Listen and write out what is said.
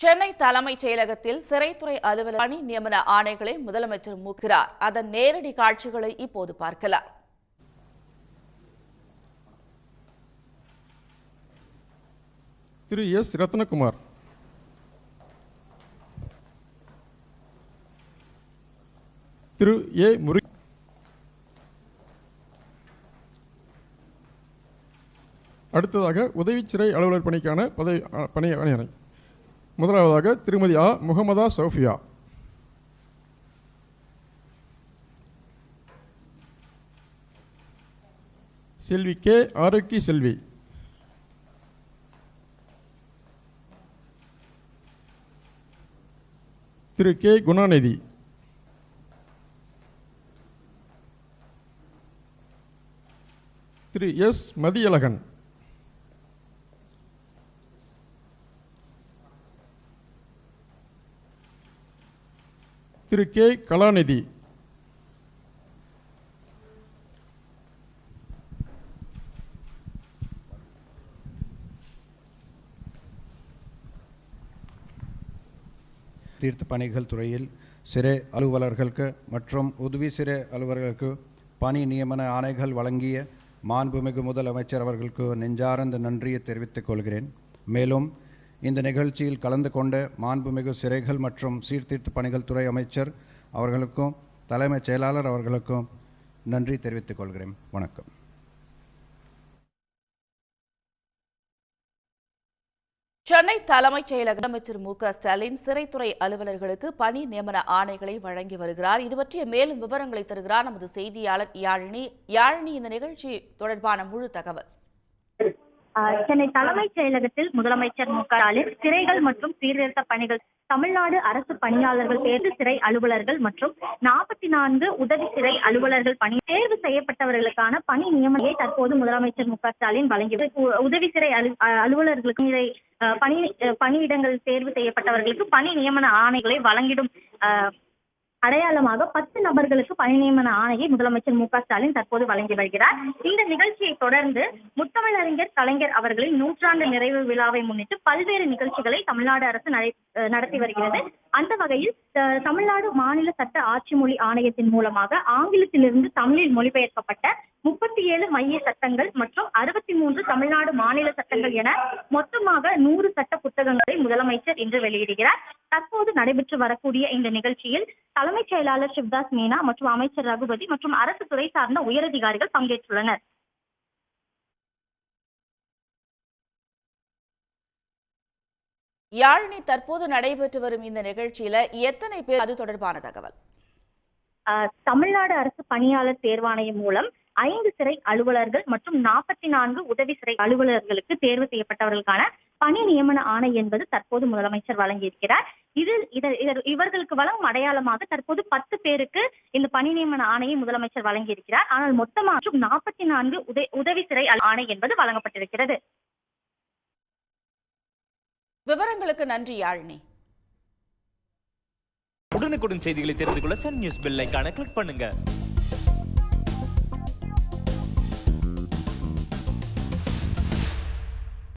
சென்னை தலைமைச் செயலகத்தில் சிறைத்துறை அலுவலர் பணி நியமன ஆணைகளை முதலமைச்சர் மூக்கிறார் அதன் நேரடி காட்சிகளை இப்போது பார்க்கலாம். திரு எஸ். ரத்னகுமார். திரு ஏ. முரு அடுத்ததாக உதவி சிறை அலுவலர் பணிக்கான பதவி பணி அணி முதலாவதாக திருமதி ஆ. முகமதா சௌஃபியா. செல்வி கே. ஆரோக்கிய செல்வி. திரு கே. குணாநிதி. திரு எஸ். மதியழகன். திரு கே கலாநிதி. தீர்த்த பணிகள் துறையில் சிறை அலுவலர்களுக்கு மற்றும் உதவி சிறை அலுவலர்களுக்கு பணி நியமன ஆணைகள் வழங்கிய மாண்புமிகு முதலமைச்சர் அவர்களுக்கு நெஞ்சார்ந்த நன்றியை தெரிவித்துக் கொள்கிறேன். மேலும் இந்த நிகழ்ச்சியில் கலந்து கொண்ட மாண்புமிகு சிறைகள் மற்றும் சீர்திருத்த பணிகள் துறை அமைச்சர் அவர்களுக்கும் தலைமைச் செயலாளர் அவர்களுக்கும் நன்றி தெரிவித்துக் கொள்கிறேன். வணக்கம். சென்னை தலைமைச் செயலக அமைச்சர் மு க ஸ்டாலின் சிறைத்துறை அலுவலர்களுக்கு பணி நியமன ஆணைகளை வழங்கி வருகிறார். இது பற்றிய மேலும் விவரங்களை தருகிறார். நமது செய்தியாளர் யாழினி. யாழினி இந்த நிகழ்ச்சி தொடர்பான முழு தகவல். சென்னை தலைமைச் செயலகத்தில் முதலமைச்சர் மு ஸ்டாலின் சிறைகள் மற்றும் சீர்திருத்த பணிகள் தமிழ்நாடு அரசு பணியாளர்கள் தேர்வு சிறை அலுவலர்கள் மற்றும் நாற்பத்தி நான்கு உதவி சிறை அலுவலர்கள் பணி தேர்வு செய்யப்பட்டவர்களுக்கான பணி நியமனையை தற்போது முதலமைச்சர் மு ஸ்டாலின் வழங்கி உதவி சிறை அலு அலுவலர்களுக்கு இதை அஹ், பணி பணியிடங்கள் தேர்வு செய்யப்பட்டவர்களுக்கு பணி நியமன ஆணைகளை வழங்கிடும் ஆஹ், அடையாளமாக பத்து நபர்களுக்கு பணி நியமன ஆணையை முதலமைச்சர் மு ஸ்டாலின் தற்போது வழங்கி வருகிறார். இந்த நிகழ்ச்சியை தொடர்ந்து முத்தமிழறிஞர் கலைஞர் அவர்களின் நூற்றாண்டு நிறைவு விழாவை முன்னிட்டு பல்வேறு நிகழ்ச்சிகளை தமிழ்நாடு அரசு நடத்தி வருகிறது. அந்த வகையில் அஹ், தமிழ்நாடு மாநில சட்ட ஆட்சி மொழி ஆணையத்தின் மூலமாக ஆங்கிலத்திலிருந்து தமிழில் மொழிபெயர்க்கப்பட்ட முப்பத்தி ஏழு மைய சட்டங்கள் மற்றும் அறுபத்தி மூன்று தமிழ்நாடு மாநில சட்டங்கள் என மொத்தமாக நூறு சட்ட புத்தகங்களை முதலமைச்சர் இன்று வெளியிடுகிறார். தற்போது நடைபெற்று வரக்கூடிய இந்த நிகழ்ச்சியில் தலைமைச் செயலாளர் சிவ்தாஸ் மீனா மற்றும் அமைச்சர் ரகுபதி மற்றும் அரசு துறை சார்ந்த உயரதிகாரிகள் பங்கேற்றுள்ளனர். யாழினி தற்போது நடைபெற்று வரும் இந்த நிகழ்ச்சியில எத்தனை பேர் அது தொடர்பான தகவல்? தமிழ்நாடு அரசு பணியாளர் தேர்வாணையம் மூலம் ஐந்து சிறை அலுவலர்கள் மற்றும் நாற்பத்தி நான்கு உதவி சிறை அலுவலர்களுக்கு தேர்வு செய்யப்பட்டவர்களுக்கான பணி நியமன ஆணை என்பது தற்போது முதலமைச்சர் வழங்கியிருக்கிறார். இது இவர்களுக்கு வழங்கும் அடையாளமாக தற்போது பத்து பேருக்கு இந்த பணி நியமன ஆணையை முதலமைச்சர் வழங்கியிருக்கிறார். ஆனால் மொத்தமாக நாற்பத்தி நான்கு உத- உதவி சிறை ஆணை என்பது வழங்கப்பட்டிருக்கிறது. விவரங்களுக்கு நன்றி யாழினி. உடனுக்குடன் செய்திகளை தெரிந்து கொள்ள சன் நியூஸ் பெல் கிளிக் பண்ணுங்க.